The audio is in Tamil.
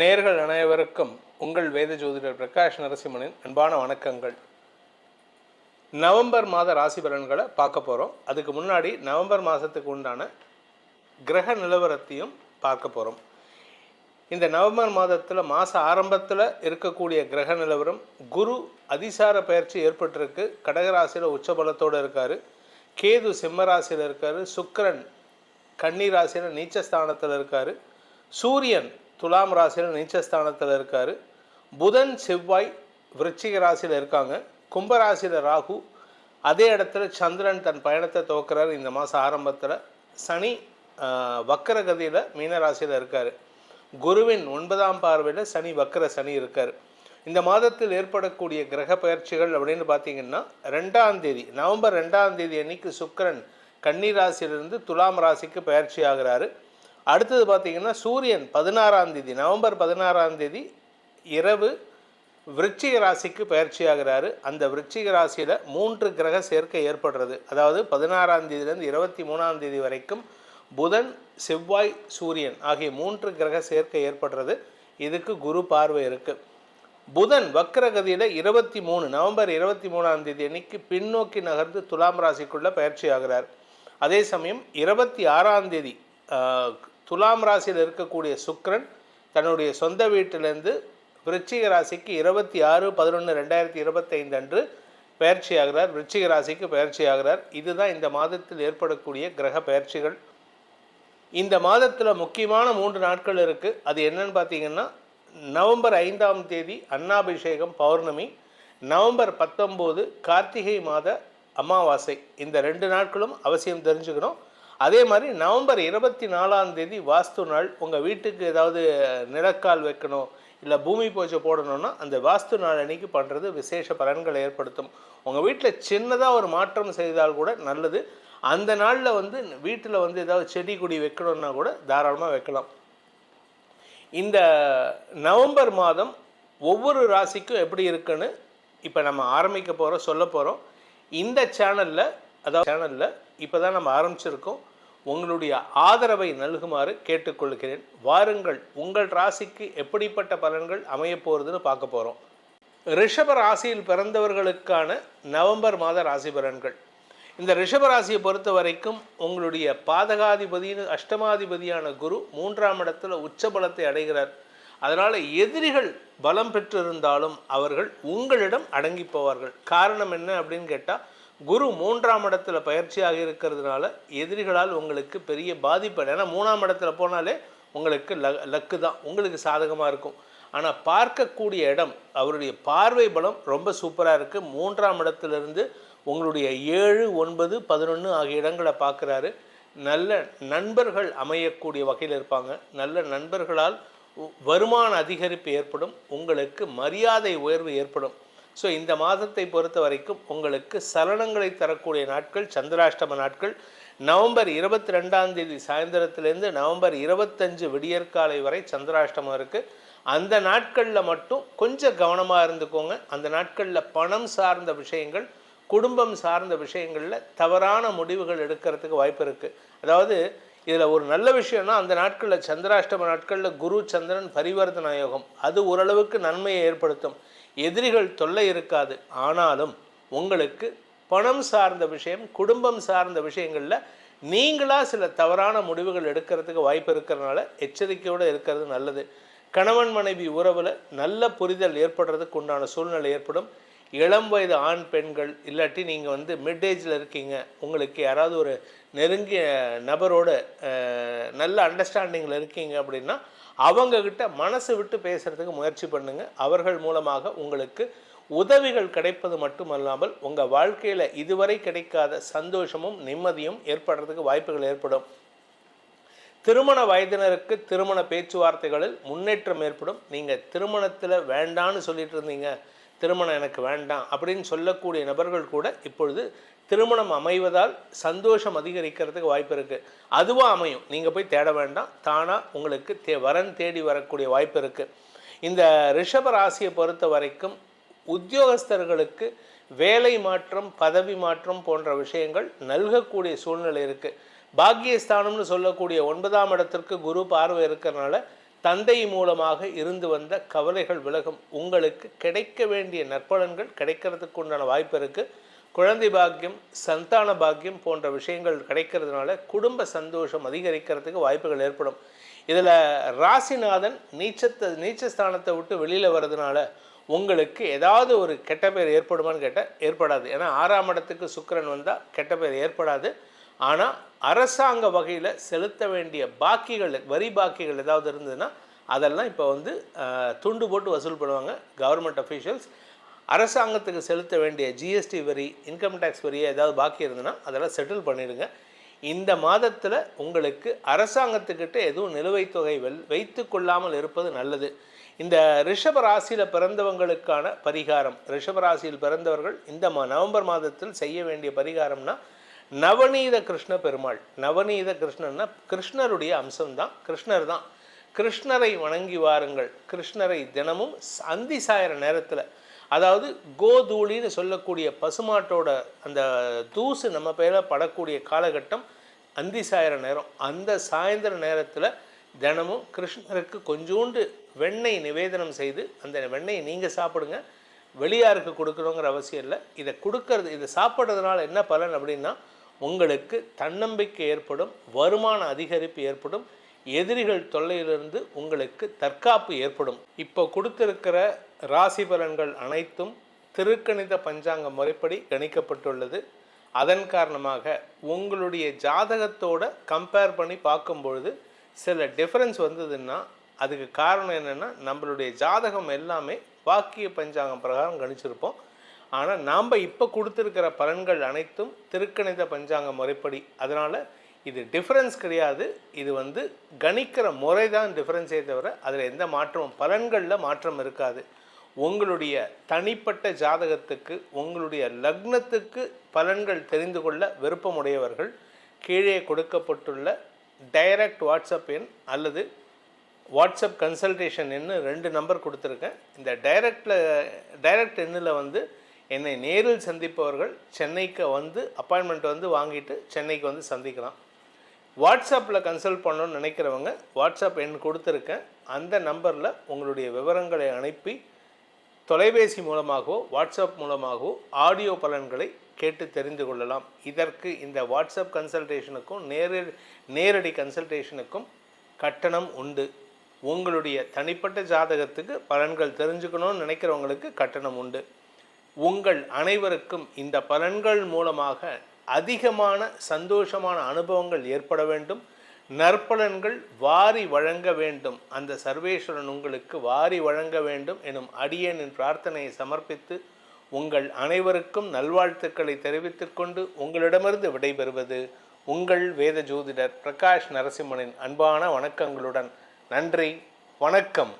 நேர்கள் அனைவருக்கும் உங்கள் வேத ஜோதிடர் பிரகாஷ் நரசிம்மனின் அன்பான வணக்கங்கள். நவம்பர் மாத ராசி பலன்களை பார்க்க போகிறோம் அதுக்கு முன்னாடி நவம்பர் மாதத்துக்கு உண்டான கிரக நிலவரத்தையும் பார்க்க போகிறோம் இந்த நவம்பர் மாதத்தில் மாத ஆரம்பத்தில் இருக்கக்கூடிய கிரக நிலவரம் குரு அதிசார பயிற்சி ஏற்பட்டிருக்கு. கடகராசியில் உச்சபலத்தோடு இருக்கார். கேது சிம்மராசியில் இருக்கார். சுக்கிரன் கன்னி ராசியில் நீச்சஸ்தானத்தில் இருக்கார். சூரியன் துலாம் ராசியில் நீச்சஸ்தானத்தில் இருக்கார். புதன் செவ்வாய் விருச்சிக ராசியில் இருக்காங்க. கும்பராசியில் ராகு அதே இடத்துல சந்திரன் தன் பயணத்தை துவக்கிறார் இந்த மாதம் ஆரம்பத்தில். சனி வக்கரகதியில் மீனராசியில் இருக்கார். குருவின் ஒன்பதாம் பார்வையில் சனி வக்கர சனி இருக்கார். இந்த மாதத்தில் ஏற்படக்கூடிய கிரக பயிற்சிகள் அப்படின்னு பார்த்தீங்கன்னா ரெண்டாம் தேதி நவம்பர் ரெண்டாம் தேதி அன்னைக்கு சுக்கரன் கன்னி ராசியிலிருந்து துலாம் ராசிக்கு பயிற்சி ஆகிறாரு. அடுத்தது பார்த்தீங்கன்னா சூரியன் பதினாறாம் தேதி நவம்பர் பதினாறாம் தேதி இரவு விருச்சிக ராசிக்கு பயிற்சி ஆகிறாரு அந்த விருச்சிக ராசியில் மூன்று கிரக சேர்க்கை ஏற்படுறது. அதாவது பதினாறாம் தேதியிலேருந்து இருபத்தி மூணாம் தேதி வரைக்கும் புதன் செவ்வாய் சூரியன் ஆகிய மூன்று கிரக சேர்க்கை ஏற்படுறது. இதுக்கு குரு பார்வை இருக்குது புதன் வக்ரகதியில் இருபத்தி மூணு நவம்பர் இருபத்தி மூணாம் தேதி அன்னைக்கு பின்னோக்கி நகர்ந்து துலாம் ராசிக்குள்ளே பயிற்சி ஆகிறார் அதே சமயம் இருபத்தி ஆறாம் தேதி துலாம் ராசியில் இருக்கக்கூடிய சுக்ரன் தன்னுடைய சொந்த வீட்டிலேருந்து விருச்சிக ராசிக்கு இருபத்தி ஆறு பதினொன்று ரெண்டாயிரத்தி இருபத்தைந்து அன்று பயிற்சியாகிறார் விருச்சிக ராசிக்கு பயிற்சி ஆகிறார். இதுதான் இந்த மாதத்தில் ஏற்படக்கூடிய கிரக பயிற்சிகள். இந்த மாதத்தில் முக்கியமான மூன்று நாட்கள் இருக்குது அது என்னன்னு பார்த்தீங்கன்னா நவம்பர் ஐந்தாம் தேதி அன்னாபிஷேகம் பௌர்ணமி நவம்பர் பத்தொம்போது கார்த்திகை மாத அமாவாசை. இந்த ரெண்டு நாட்களும் அவசியம் தெரிஞ்சுக்கணும். அதே மாதிரி நவம்பர் இருபத்தி நாலாம் தேதி வாஸ்து நாள் உங்கள் வீட்டுக்கு ஏதாவது நிலக்கால் வைக்கணும் இல்லை பூமி பூஜை போடணும்னா அந்த வாஸ்து நாள் அன்னைக்கு பண்ணுறது விசேஷ பலன்களை ஏற்படுத்தும். உங்கள் வீட்டில் சின்னதாக ஒரு மாற்றம் செய்தால் கூட நல்லது. அந்த நாளில் வந்து வீட்டில் வந்து ஏதாவது செடி கொடி வைக்கணும்னா கூட தாராளமாக வைக்கலாம். இந்த நவம்பர் மாதம் ஒவ்வொரு ராசிக்கும் எப்படி இருக்குன்னு இப்போ நம்ம ஆரம்பிக்க போகிறோம் சொல்ல போகிறோம் இந்த சேனலில் அதாவது சேனலில் இப்போ தான் நம்ம ஆரம்பிச்சிருக்கோம். உங்களுடைய ஆதரவை நல்குமாறு கேட்டுக்கொள்கிறேன். வாருங்கள் உங்கள் ராசிக்கு எப்படிப்பட்ட பலன்கள் அமையப் போகிறதுன்னு பார்க்க போகிறோம் ரிஷப ராசியில் பிறந்தவர்களுக்கான நவம்பர் மாத ராசி பலன்கள். இந்த ரிஷப ராசியை பொறுத்த வரைக்கும் உங்களுடைய பாதகாதிபதினு அஷ்டமாதிபதியான குரு மூன்றாம் இடத்துல உச்சபலத்தை அடைகிறார். அதனால் எதிரிகள் பலம் பெற்றிருந்தாலும் அவர்கள் உங்களிடம் அடங்கி போவார்கள். காரணம் என்ன அப்படின்னு கேட்டால் குரு மூன்றாம் இடத்துல பயிற்சியாக இருக்கிறதுனால எதிரிகளால் உங்களுக்கு பெரிய பாதிப்பு ஏன்னா மூணாம் இடத்துல போனாலே உங்களுக்கு ல லக்கு தான். உங்களுக்கு சாதகமாக இருக்கும். ஆனால் பார்க்கக்கூடிய இடம் அவருடைய பார்வை பலம் ரொம்ப சூப்பராக இருக்குது மூன்றாம் இடத்துலேருந்து உங்களுடைய ஏழு ஒன்பது பதினொன்று ஆகிய இடங்களை பார்க்குறாரு. நல்ல நண்பர்கள் அமையக்கூடிய வகையில் இருப்பாங்க. நல்ல நண்பர்களால் வருமான அதிகரிப்பு ஏற்படும். உங்களுக்கு மரியாதை உயர்வு ஏற்படும். ஸோ இந்த மாதத்தை பொறுத்த வரைக்கும் உங்களுக்கு சலனங்களை தரக்கூடிய நாட்கள் சந்திராஷ்டம நாட்கள். நவம்பர் இருபத்தி ரெண்டாம் தேதி சாயந்தரத்திலேருந்து நவம்பர் இருபத்தஞ்சு விடியற்காலை வரை சந்திராஷ்டமம் இருக்குது அந்த நாட்களில் மட்டும் கொஞ்சம் கவனமாக இருந்துக்கோங்க. அந்த நாட்களில் பணம் சார்ந்த விஷயங்கள் குடும்பம் சார்ந்த விஷயங்களில் தவறான முடிவுகள் எடுக்கிறதுக்கு வாய்ப்பு இருக்குது அதாவது இதில் ஒரு நல்ல விஷயம்னா அந்த நாட்களில் சந்திராஷ்டம நாட்களில் குரு சந்திரன் பரிவர்த்தன யோகம். அது ஓரளவுக்கு நன்மையை ஏற்படுத்தும். எதிரிகள் தொல்லை இருக்காது. ஆனாலும் உங்களுக்கு பணம் சார்ந்த விஷயம் குடும்பம் சார்ந்த விஷயங்களில் நீங்களாக சில தவறான முடிவுகள் எடுக்கிறதுக்கு வாய்ப்பு இருக்கிறனால எச்சரிக்கையோடு இருக்கிறது நல்லது. கணவன் மனைவி உறவில் நல்ல புரிதல் ஏற்படுறதுக்கு உண்டான சூழ்நிலை ஏற்படும். இளம் வயது ஆண் பெண்கள் இல்லாட்டி நீங்கள் வந்து மிட் ஏஜில் இருக்கீங்க. உங்களுக்கு யாராவது ஒரு நெருங்கிய நபரோட நல்ல அண்டர்ஸ்டாண்டிங்கில் இருக்கீங்க அப்படின்னா அவங்கக்கிட்ட மனசு விட்டு பேசுகிறதுக்கு முயற்சி பண்ணுங்கள் அவர்கள் மூலமாக உங்களுக்கு உதவிகள் கிடைப்பது மட்டுமல்லாமல் உங்கள் வாழ்க்கையில் இதுவரை கிடைக்காத சந்தோஷமும் நிம்மதியும் ஏற்படுறதுக்கு வாய்ப்புகள் ஏற்படும். திருமண வயதினருக்கு திருமண பேச்சுவார்த்தைகளில் முன்னேற்றம் ஏற்படும். நீங்கள் திருமணத்தில் வேண்டான்னு சொல்லிட்டு இருந்தீங்க. திருமணம் எனக்கு வேண்டாம் அப்படின்னு சொல்லக்கூடிய நபர்கள் கூட இப்பொழுது திருமணம் அமைவதால் சந்தோஷம் அதிகரிக்கிறதுக்கு வாய்ப்பு இருக்குது அதுவாக அமையும். நீங்கள் போய் தேட வேண்டாம். தானாக உங்களுக்கு தே வரன் தேடி வரக்கூடிய வாய்ப்பு இருக்குது இந்த ரிஷப ராசியை பொறுத்த வரைக்கும் உத்தியோகஸ்தர்களுக்கு வேலை மாற்றம் பதவி மாற்றம் போன்ற விஷயங்கள் நல்கக்கூடிய சூழ்நிலை இருக்குது பாக்கியஸ்தானம்னு சொல்லக்கூடிய ஒன்பதாம் இடத்திற்கு குரு பார்வை இருக்கிறனால தந்தை மூலமாக இருந்து வந்த கவலைகள் விலகும். உங்களுக்கு கிடைக்க வேண்டிய நற்பலன்கள் கிடைக்கிறதுக்கு உண்டான வாய்ப்பு இருக்குது குழந்தை பாக்கியம் சந்தான பாக்கியம் போன்ற விஷயங்கள் கிடைக்கிறதுனால குடும்ப சந்தோஷம் அதிகரிக்கிறதுக்கு வாய்ப்புகள் ஏற்படும். இதில் ராசிநாதன் நீச்சத்தை நீச்சஸ்தானத்தை விட்டு வெளியில் வர்றதுனால உங்களுக்கு ஏதாவது ஒரு கெட்ட பேர் ஏற்படுமான்னு கேட்டால் ஏற்படாது. ஏன்னா ஆறாம் இடத்துக்கு சுக்கரன் வந்தால் கெட்ட பேர் ஏற்படாது. ஆனால் அரசாங்க வகையில் செலுத்த வேண்டிய பாக்கிகள் வரி பாக்கிகள் ஏதாவது இருந்ததுன்னா அதெல்லாம் இப்போ வந்து துண்டு போட்டு வசூல் பண்ணுவாங்க கவர்மெண்ட் அஃபீஷியல்ஸ். அரசாங்கத்துக்கு செலுத்த வேண்டிய ஜிஎஸ்டி வரி இன்கம் டேக்ஸ் வரி ஏதாவது பாக்கி இருந்ததுன்னா அதெல்லாம் செட்டில் பண்ணிடுங்க. இந்த மாதத்தில் உங்களுக்கு அரசாங்கத்துக்கிட்ட எதுவும் நிலுவைத் தொகை வெல் வைத்து கொள்ளாமல் இருப்பது நல்லது. இந்த ரிஷப ராசியில் பிறந்தவங்களுக்கான பரிகாரம் ரிஷப ராசியில் பிறந்தவர்கள் இந்த மா நவம்பர் மாதத்தில் செய்ய வேண்டிய பரிகாரம்னா நவநீத கிருஷ்ண பெருமாள். நவநீத கிருஷ்ணன்னா கிருஷ்ணருடைய அம்சம்தான் கிருஷ்ணர் தான். கிருஷ்ணரை வணங்கி வாருங்கள். கிருஷ்ணரை தினமும் அந்தி சாயிற நேரத்தில் அதாவது கோதூளின்னு சொல்லக்கூடிய பசுமாட்டோட அந்த தூசு நம்ம பேர படக்கூடிய காலகட்டம் அந்தி சாயிற நேரம். அந்த சாயந்தர நேரத்தில் தினமும் கிருஷ்ணருக்கு கொஞ்சோண்டு வெண்ணெய் நிவேதனம் செய்து அந்த வெண்ணெயை நீங்கள் சாப்பிடுங்க. வெளியாருக்கு கொடுக்கணுங்கிற அவசியம் இல்லை. இதை கொடுக்கறது இதை சாப்பிட்றதுனால என்ன பலன் அப்படின்னா உங்களுக்கு தன்னம்பிக்கை ஏற்படும் வருமான அதிகரிப்பு ஏற்படும். எதிரிகள் தொல்லையிலிருந்து உங்களுக்கு தற்காப்பு ஏற்படும். இப்போ கொடுத்திருக்கிற ராசி பலன்கள் அனைத்தும் திருக்கணித பஞ்சாங்க முறைப்படி கணிக்கப்பட்டுள்ளது. அதன் காரணமாக உங்களுடைய ஜாதகத்தோட கம்பேர் பண்ணி பார்க்கும்பொழுது சில டிஃப்ரென்ஸ் வந்ததுன்னா அதுக்கு காரணம் என்னென்னா நம்மளுடைய ஜாதகம் எல்லாமே வாக்கிய பஞ்சாங்கம் பிரகாரம் கணிச்சிருப்போம். ஆனால் நாம் இப்போ கொடுத்துருக்கிற பலன்கள் அனைத்தும் திருக்கணித பஞ்சாங்க முறைப்படி. அதனால் இது டிஃப்ரென்ஸ் கிடையாது. இது வந்து கணிக்கிற முறை தான் டிஃப்ரென்ஸே தவிர அதில் எந்த மாற்றமும் பலன்களில் மாற்றம் இருக்காது. உங்களுடைய தனிப்பட்ட ஜாதகத்துக்கு உங்களுடைய லக்னத்துக்கு பலன்கள் தெரிந்து கொள்ள விருப்பமுடையவர்கள் கீழே கொடுக்கப்பட்டுள்ள டைரக்ட் வாட்ஸ்அப் எண் அல்லது வாட்ஸ்அப் கன்சல்டேஷன் எண்ணு ரெண்டு நம்பர் கொடுத்துருக்கேன். இந்த டைரக்டில் டைரக்ட் எண்ணில் வந்து என்னை நேரில் சந்திப்பவர்கள் சென்னைக்கு வந்து அப்பாயின்மெண்ட் வந்து வாங்கிட்டு சென்னைக்கு வந்து சந்திக்கலாம். வாட்ஸ்அப்பில் கன்சல்ட் பண்ணணும்னு நினைக்கிறவங்க வாட்ஸ்அப் எண் கொடுத்துருக்கேன். அந்த நம்பரில் உங்களுடைய விவரங்களை அனுப்பி தொலைபேசி மூலமாகவோ வாட்ஸ்அப் மூலமாகவோ ஆடியோ பலன்களை கேட்டு தெரிந்து கொள்ளலாம். இதற்கு இந்த வாட்ஸ்அப் கன்சல்டேஷனுக்கும் நேரடி நேரடி கன்சல்டேஷனுக்கும் கட்டணம் உண்டு. உங்களுடைய தனிப்பட்ட ஜாதகத்துக்கு பலன்கள் தெரிஞ்சுக்கணும்னு நினைக்கிறவங்களுக்கு கட்டணம் உண்டு. உங்கள் அனைவருக்கும் இந்த பலன்கள் மூலமாக அதிகமான சந்தோஷமான அனுபவங்கள் ஏற்பட வேண்டும். நற்பலன்கள் வாரி வழங்க வேண்டும். அந்த சர்வேஸ்வரன் உங்களுக்கு வாரி வழங்க வேண்டும் எனும் அடியனின் பிரார்த்தனையை சமர்ப்பித்து உங்கள் அனைவருக்கும் நல்வாழ்த்துக்களை தெரிவித்துக்கொண்டு உங்களிடமிருந்து விடைபெறுவது உங்கள் வேத ஜோதிடர் பிரகாஷ் நரசிம்மனின் அன்பான வணக்கங்களுடன். நன்றி வணக்கம்.